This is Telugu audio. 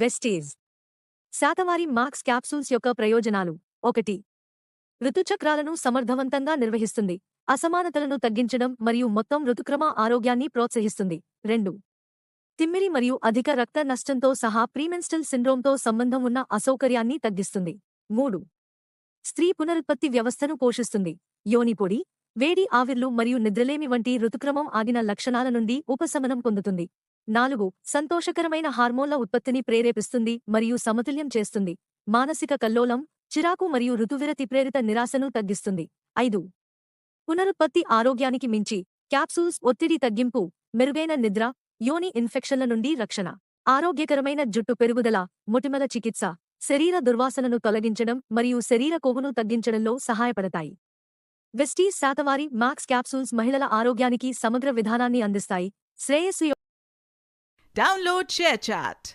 వెస్టీజ్. శాతవారి మాక్స్ క్యాప్సూల్స్ యొక్క ప్రయోజనాలు. ఒకటి. ఋతుచక్రాలను సమర్థవంతంగా నిర్వహిస్తుంది. అసమానతలను తగ్గించడం మరియు మొత్తం ఋతుక్రమ ఆరోగ్యాన్ని ప్రోత్సహిస్తుంది. రెండు. తిమ్మిరి మరియు అధిక రక్త నష్టంతో సహా ప్రీమెన్స్టల్ సిండ్రోమ్తో సంబంధం ఉన్న అసౌకర్యాన్ని తగ్గిస్తుంది. మూడు. స్త్రీ పునరుత్పత్తి వ్యవస్థను పోషిస్తుంది. యోనిపొడి వేడి ఆవిర్లు మరియు నిద్రలేమి వంటి ఋతుక్రమం ఆగిన లక్షణాల నుండి ఉపశమనం పొందుతుంది. నాలుగు సంతోషకరమైన హార్మోన్ల ఉత్పత్తిని ప్రేరేపిస్తుంది మరియు సమతుల్యం చేస్తుంది. మానసిక కల్లోలం చిరాకు మరియు ఋతువిరతి ప్రేరిత నిరాశను తగ్గిస్తుంది. ఐదు పునరుత్పత్తి ఆరోగ్యానికి మించి క్యాప్సూల్స్ ఒత్తిడి తగ్గింపు మెరుగైన నిద్ర యోని ఇన్ఫెక్షన్ల నుండి రక్షణ ఆరోగ్యకరమైన జుట్టు పెరుగుదల మొటిమల చికిత్స శరీర దుర్వాసనను తొలగించడం మరియు శరీర కొవ్వును తగ్గించడంలో సహాయపడతాయి. వెస్టీస్ శాతవారి మాక్స్ క్యాప్సూల్స్ మహిళల ఆరోగ్యానికి సమగ్ర విధానాన్ని అందిస్తాయి. శ్రేయస్సు Download ShareChat.